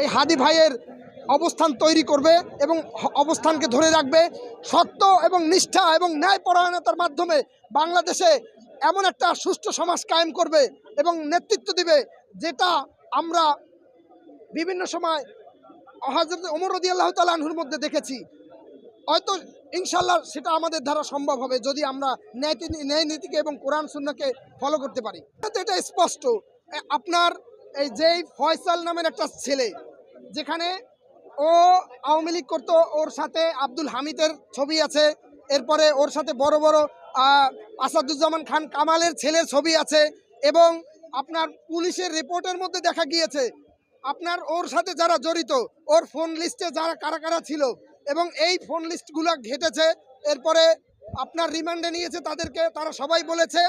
এই হাদি ভাইয়ের অবস্থান তৈরি করবে এবং অবস্থানকে ধরে রাখবে। সত্য এবং নিষ্ঠা এবং ন্যায়পরায়ণতার মাধ্যমে বাংলাদেশে এমন একটা সুষ্ঠু সমাজ কায়েম করবে এবং নেতৃত্ব দিবে, যেটা আমরা বিভিন্ন সময় হজরত ওমর রদি আল্লাহ তালাহুর মধ্যে দেখেছি। হয়তো ইনশাল্লাহ সেটা আমাদের দ্বারা সম্ভব হবে যদি আমরা ন্যায় ন্যায় নীতিকে এবং কোরআন সুন্নাকে ফলো করতে পারি। এটা স্পষ্ট। আপনার এই যেই ফয়সাল নামের একটা ছেলে যেখানে ও আওয়ামী লীগ করতো, ওর সাথে আব্দুল হামিদের ছবি আছে, এরপরে ওর সাথে বড় বড় আসাদুজ্জামান খান কামালের ছেলের ছবি আছে এবং আপনার পুলিশের রিপোর্টের মধ্যে দেখা গিয়েছে, আপনার ওর সাথে যারা জড়িত, ওর ফোন লিস্টে যারা, কারা কারা ছিল এবং এই ফোন লিস্টগুলো ঘেটেছে, এরপরে আপনার রিমান্ডে নিয়েছে তাদেরকে, তারা সবাই বলেছে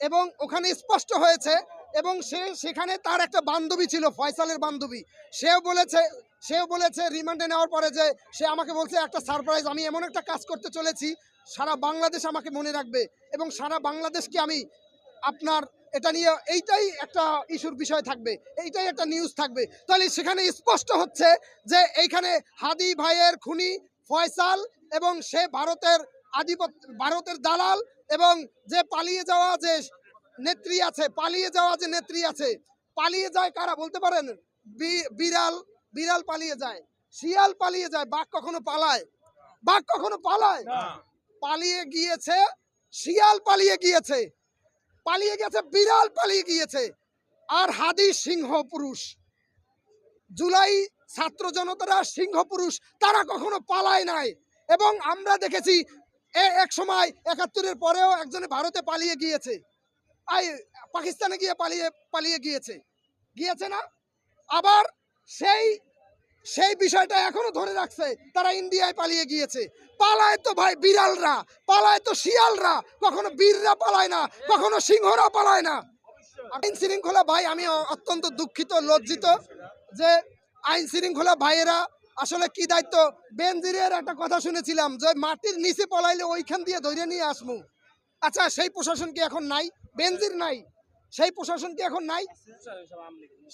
এবং ওখানে স্পষ্ট হয়েছে এবং সে সেখানে তার একটা বান্ধবী ছিল, ফয়সালের বান্ধবী। সেও বলেছে সেও বলেছে রিমান্ডে নেওয়ার পরে যে সে আমাকে বলছে, একটা সারপ্রাইজ, আমি এমন একটা কাজ করতে চলেছি, সারা বাংলাদেশ আমাকে মনে রাখবে এবং সারা বাংলাদেশকে আমি আপনার এটা নিয়ে, এইটাই একটা ইস্যুর বিষয় থাকবে, এইটাই একটা নিউজ থাকবে। তাহলে সেখানে স্পষ্ট হচ্ছে যে এইখানে হাদি ভাইয়ের খুনি ফয়সাল এবং সে ভারতের আধিপত্য, ভারতের দালাল এবং যে পালিয়ে যাওয়া যে নেত্রী আছে পালিয়ে যাওয়া যে নেত্রী আছে পালিয়ে যায় কারা বলতে পারেন? বিড়াল বিড়াল পালিয়ে যায় শিয়াল পালিয়ে যায় বাঘ কখনো পালায়? বাঘ কখনো পালায়? পালিয়ে গিয়েছে শিয়াল পালিয়ে গিয়েছে পালিয়ে গেছে বিড়াল পালিয়ে গিয়েছে আর হাদি সিংহ পুরুষ। জুলাই ছাত্র জনতারা সিংহ পুরুষ তারা কখনো পালায় নাই। এবং আমরা দেখেছি এ এক সময় একাত্তরের পরেও একজনে ভারতে পালিয়ে গিয়েছে। পাকিস্তানে গিয়ে পালিয়ে পালিয়ে গিয়েছে। গিয়েছে না? আবার সেই সেই বিষয়টা এখনও ধরে রাখছে। তারা ইন্ডিয়ায় পালিয়ে গিয়েছে। পালায় তো ভাই বিড়ালরা, পালায় তো শিয়ালরা। কখনো বীররা পালায় না, কখনো সিংহরা পালায় না। আইন শৃঙ্খলা ভাই, আমি অত্যন্ত দুঃখিত, লজ্জিত যে আইন শৃঙ্খলা ভাইয়েরা আসলে কি দায়িত্ব? বেনজিরের একটা কথা শুনেছিলাম যে মাটির নিচে পলাইলে ওইখান দিয়ে ধরে নিয়ে আসমু। আচ্ছা সেই প্রশাসন কি এখন নাই? বেনজির নাই। সেই প্রশাসন কি এখন নাই?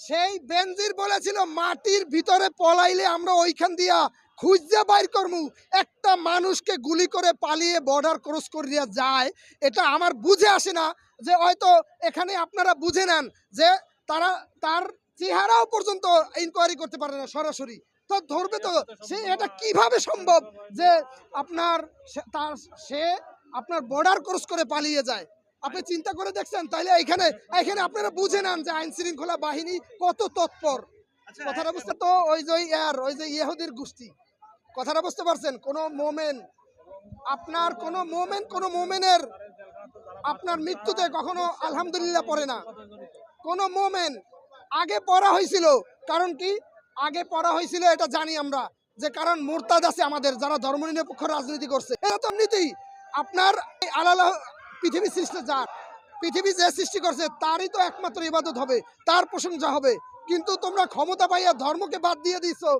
সেই বেনজির বলেছিল, মাটির ভিতরে পলাইলে আমরা ওইখান দিয়া খুঁজতে বাইর করমু। একটা মানুষকে গুলি করে পালিয়ে বর্ডার ক্রস করিয়া যায়। এটা আমার বুঝে আসে না যে হয়তো এখানে আপনারা বুঝে নেন যে তারা, তার চেহারাও পর্যন্ত ইনকোয়ারি করতে পারে না সরাসরি। তো ধরবে তো, সে এটা কীভাবে সম্ভব যে আপনার তার, সে আপনার বর্ডার ক্রস করে পালিয়ে যায়? আপনি চিন্তা করে দেখছেন? তাহলে এখানে এখানে আপনারা বুঝে নেন যে আইন শৃঙ্খলা বাহিনী কত তৎপর। কথাটা বুঝতে তো ওই যে ইয়ার ওই যে ইহুদির গোষ্ঠী। কথাটা বুঝতে পারছেন? কোনো মোমেন আপনার কোনো মোমেন কোনো মোমেনের আপনার মৃত্যুতে কখনো আলহামদুলিল্লাহ পড়ে না। কোনো মোমেন আগে পড়া হয়েছিল কারণ কি? আগে পড়া হয়েছিল এটা জানি আমরা যে কারণ মোরতাদ আছে আমাদের যারা ধর্মনিরপেক্ষ রাজনীতি করছে। এরা তো নীতি আপনার আলাদা পৃথিবী সৃষ্টি যার পৃথিবী যে সৃষ্টি করছে, তারই তো একমাত্র ইবাদত হবে, তার প্রশংসা হবে। কিন্তু তোমরা ক্ষমতা পাইয়া ধর্মকে বাদ দিয়ে দিছো।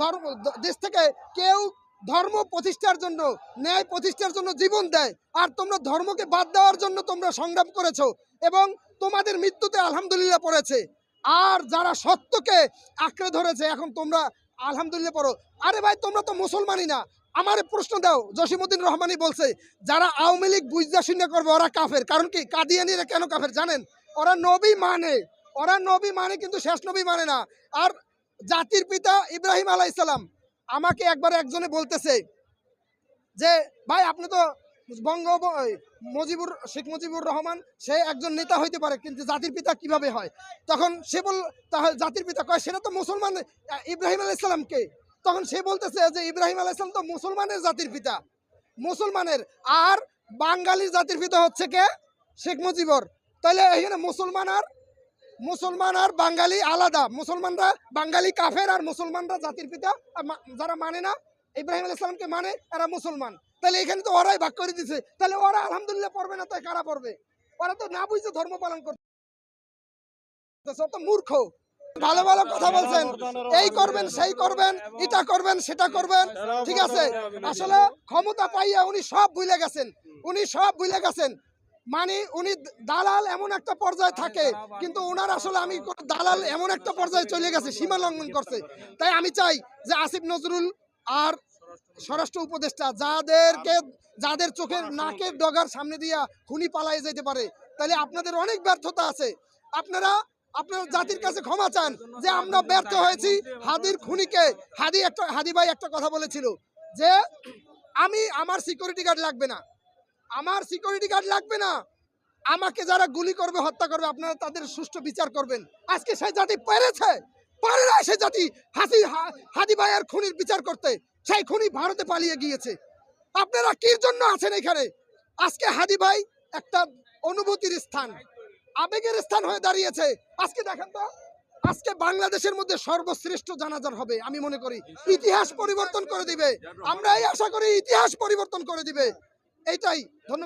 ধর্ম, দেশ থেকে কেউ ধর্ম প্রতিষ্ঠার জন্য, ন্যায় প্রতিষ্ঠার জন্য জীবন দেয়। আর তোমরা ধর্মকে বাদ দেওয়ার জন্য তোমরা সংগ্রাম করেছ এবং তোমাদের মৃত্যুতে আলহামদুলিল্লাহ পড়েছে। আর যারা সত্যকে আঁকড়ে ধরেছে, এখন তোমরা আলহামদুলিল্লাহ পড়ো। আরে ভাই, তোমরা তো মুসলমানই না। আমার প্রশ্ন দাও জসিমুদ্দিন রহমানি বলছে, যারা আওয়ামী লীগ বুঝদা শূন্য করবে, ওরা কাফের। কারণ কি? কাদিয়ানিরা কেন কাফের জানেন? ওরা নবী মানে। ওরা নবী মানে কিন্তু শেষ নবী মানে না। আর জাতির পিতা ইব্রাহিম আলাহ ইসলাম আমাকে একবার একজনে বলতেছে যে, ভাই, আপনি তো বঙ্গ মুজিবুর, শেখ মুজিবুর রহমান, সে একজন নেতা হইতে পারে, কিন্তু জাতির পিতা কীভাবে হয়? তখন সে বল, তাহলে জাতির পিতা কয়, সেটা তো মুসলমান, ইব্রাহিম আলাহ ইসলামকে তখন সে বলতেছে যে ইব্রাহিম আলাহ ইসলাম তো মুসলমানের জাতির পিতা। মুসলমানের। আর বাঙালির জাতির পিতা হচ্ছে কে? শেখ মুজিবর। তাহলে এখানে মুসলমান আর মুসলমান আর বাঙালি আলাদা। মুসলমানরা বাঙালি কাফের আর মুসলমানরা জাতির পিতা। যারা মানে না, ইব্রাহিম আলাইহিস সালামকে মানে এরা মুসলমান। তাহলে এখানে তো ওরাই ভাগ করে দিছে। তাহলে ওরা আলহামদুলিল্লাহ পড়বে না, তাই কারা পড়বে? ওরা তো না বুঝছে ধর্ম পালন করতে মূর্খ। ভালো ভালো কথা বলছেন। এই করবেন সেই করবেন এটা করবেন সেটা করবেন। ঠিক আছে? আসলে ক্ষমতা পাইয়া উনি সব ভুলে গেছেন। উনি সব ভুলে গেছেন। মানে উনি দালাল এমন একটা পর্যায়ে থাকে কিন্তু ওনার আসলে আমি দালাল এমন একটা পর্যায়ে চলে গেছে সীমা লঙ্ঘন করছে। তাই আমি চাই যে আসিফ নজরুল আর স্বরাষ্ট্র উপদেষ্টা যাদেরকে যাদের চোখের নাকের ডগার সামনে দিয়া খুনি পালাই যেতে পারে তাহলে আপনাদের অনেক ব্যর্থতা আছে। আপনারা আপনারা জাতির কাছে ক্ষমা চান যে আমরা ব্যর্থ হয়েছি। হাদির খুনিকে হাদি একটা হাদি ভাই একটা কথা বলেছিল যে আমি আমার সিকিউরিটি গার্ড লাগবে না। আমার সিকিউরিটি গার্ড লাগবে না। আমাকে যারা গুলি করবে হত্যা করবে আপনারা তাদের সুষ্ঠু বিচার করবেন। আজকে সেই জাতি পেরেছে। পারে না সেই জাতি হাসি হাদি ভাইয়ের খুনির বিচার করতে। সেই খুনি ভারতে পালিয়ে গিয়েছে। আপনারা কির জন্য আছেন এখানে? আজকে হাদি ভাই একটা অনুভূতির স্থান। আবেগের স্থান হয়ে দাঁড়িয়েছে। আজকে দেখেন তো, আজকে বাংলাদেশের মধ্যে সর্বশ্রেষ্ঠ জানাজার হবে, আমি মনে করি। ইতিহাস পরিবর্তন করে দিবে। আমরা এই আশা করি ইতিহাস পরিবর্তন করে দিবে। এইটাই, ধন্যবাদ।